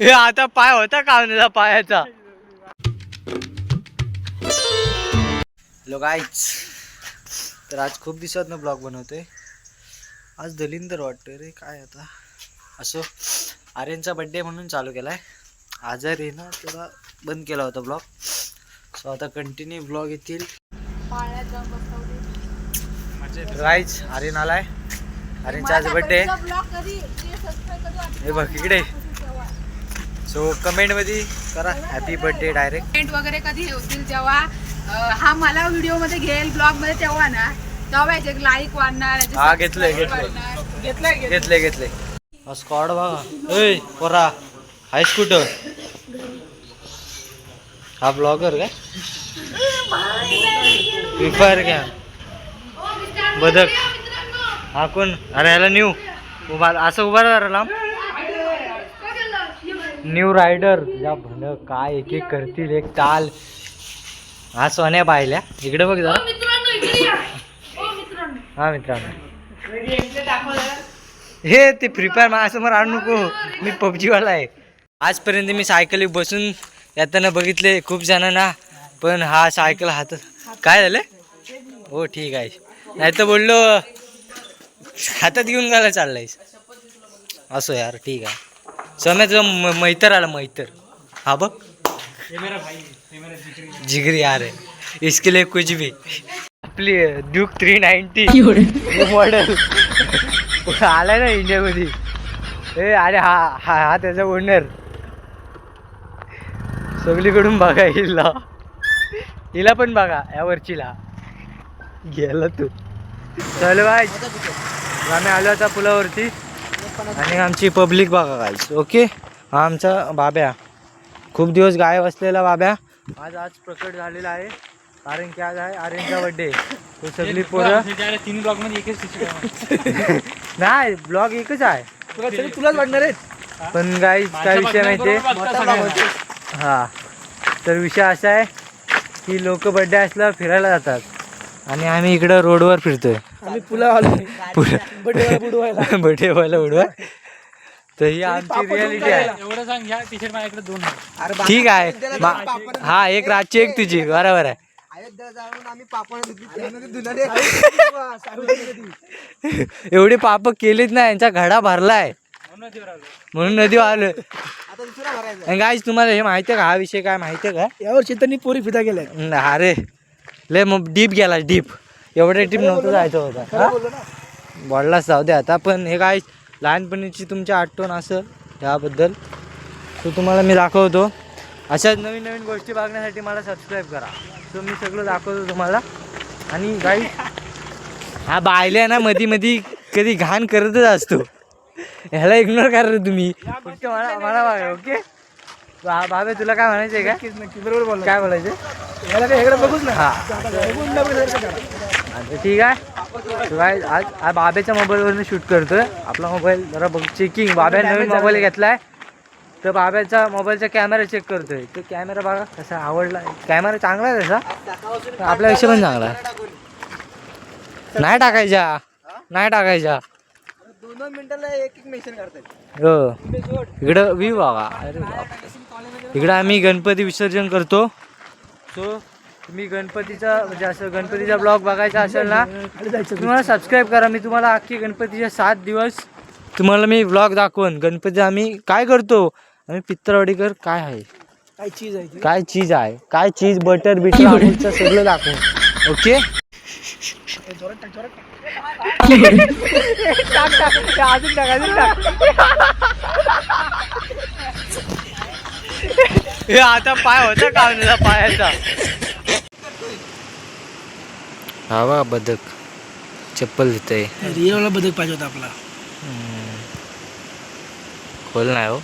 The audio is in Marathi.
हे आता पाय होता का नाही पायाचा? लोक आईच तर आज खूप दिवसात ना ब्लॉग बनवतोय. आज दलिंदर वाटतोय रे काय आता? असो आर्यनचा बड्डे म्हणून चालू केलाय. आजार आहे ना त्याला बंद केला होता ब्लॉग. सो आता कंटिन्यू ब्लॉग येतील. गाईच आर्यन आलाय. आर्यनचा आज बड्डे हे बघ इकडे. सो कमेंटमध्ये करा. हॅपी बर्थडे डायरेक्ट कमेंट वगैरे कधी होतील जेव्हा. हा मला व्हिडिओमध्ये घेईल ब्लॉगमध्ये तेव्हा ना. तेव्हा याचे लाईक वाढणार हा, घेतलंय, घेतलंय. घेतलंय घेतलंय. घेतले घेतले स्कॉड बघा. ए पोरा. हाय स्कूटर हा ब्लॉगर काय फ्री फायर घ्या बदक. हा कोण? अरे ह्याला न्यू उभा असं उभा राहा लांब. न्यू रायडर तुझ्या भन काय एक एक करतील एक ताल. हा सोन्या पाहिल्या. इकडे बघ जरा. हा मित्रांनो. हे ते फ्री फायर माझ्यासमोर आणू नको. मी पबजी वाला आहे. आजपर्यंत मी सायकली बसून येताना बघितले खूप जणांना पण हा सायकल हात काय झालं? हो ठीक आहे. नाही तर बोललो हातात घेऊन गायला चाललायस. असो यार ठीक आहे. समज मैतर आला मैतर. हा बघ. जिगरी यार. है इसके लिए कुछ भी. आपली ड्यूक थ्री नाईन्टी मॉडेल आलाय ना इंडियामध्ये. ए अरे हा हा हा त्याचा ओनर सगळीकडून बघा हिला. हिला पण बघा या वरचीला. गेला तू. चल बाय. आम्ही आलो आता पुलावरती. आणि आमची पब्लिक बघा गाईच ओके हा आमचा बाब्या. खूप दिवस गायब असलेला बाब्या. आज आज प्रकट झालेला आहे. कारण की आज आहे आर्यनचा बर्थडे तो सगळी पोरं तीन ब्लॉकमध्ये एकच नाही ब्लॉग एकच आहे. तुलाच वाटणार आहेत. पण गाई काय विषय माहिती हा. तर विषय असा आहे की लोक बड्डे असल्यावर फिरायला जातात. आणि आम्ही इकडं रोडवर फिरतोय. आम्ही पुला आलो बड्डे व्हायला उडवा तर ही आमची रियालिटी आहे. एवढं सांग ह्या टी शर्ट माझ्याकडे दोन आहेत. ठीक आहे. हा एक रातची एक तुझी. बरोबर आहे. एवढे पाप केलीच ना यांचा घडा भरलाय. म्हणून नदीवर आलो. गाईज तुम्हाला हे माहिती आहे का? हा विषय काय माहिती आहे का? यावर्षी त्यांनी पोरी फिदा केलाय. न- अरे लय मग डीप गेला डीप एवढ्या डीप नव्हतं जायचं होतं? बोललाच जाऊ दे आता. पण हे काय लहानपणीची तुमची आठवण असं याबद्दल. तो तुम्हाला मी दाखवतो. अशाच नवीन नवीन गोष्टी बघण्यासाठी मला सबस्क्राईब करा. तो मी सगळं दाखवतो तुम्हाला. आणि गाई हा बायल्या ना मधी मधी कधी घाण करतच असतो. ह्याला इग्नोर करा रे तुम्ही. फक्त मला मला बघा ओके बाबे तुला काय म्हणायचं आहे का नक्की बरोबर बोलला. काय बोलायचं काय बघूच ना हा. ठीक आहे. guys, आज आज बाब्याच्या मोबाईलवरून शूट करतोय. आपला मोबाईल जरा बघ चेकिंग बाब्या नवीन मोबाईल घेतलाय. तर बाब्याचा मोबाईलचा कॅमेरा चेक करतोय. तो कॅमेरा बघा कसा आवडला. कॅमेरा चांगला आहे तसा. आपल्यापेक्षा पण चांगला आहे. नाही टाकायच्या नाही टाकायच्या दोन दोन मिनिटाला एक एक मेन्शन करतात हो. इकडं व्ह्यू बघा अरे बाप. इकडं आम्ही गणपती विसर्जन करतो. सो तुम्ही गणपतीचा म्हणजे असं गणपतीचा ब्लॉग बघायचा असेल ना तुम्हाला सबस्क्राईब करा. मी तुम्हाला अख्खी गणपतीचे सात दिवस तुम्हाला मी ब्लॉग दाखवून गणपती आम्ही काय करतो? आम्ही पित्तरवाडीकर काय आहे? काय चीज आहे काय चीज आहे? काय चीज बटर बिटर सगळं दाखवून. ओके अजून टाक अजून टाक हे आता पाय होता कावण्याचा पायाचा? हा बा बदक चप्पल देतय. रिअलवाला बदक पाहिजे होता आपला. खोल नाही हो.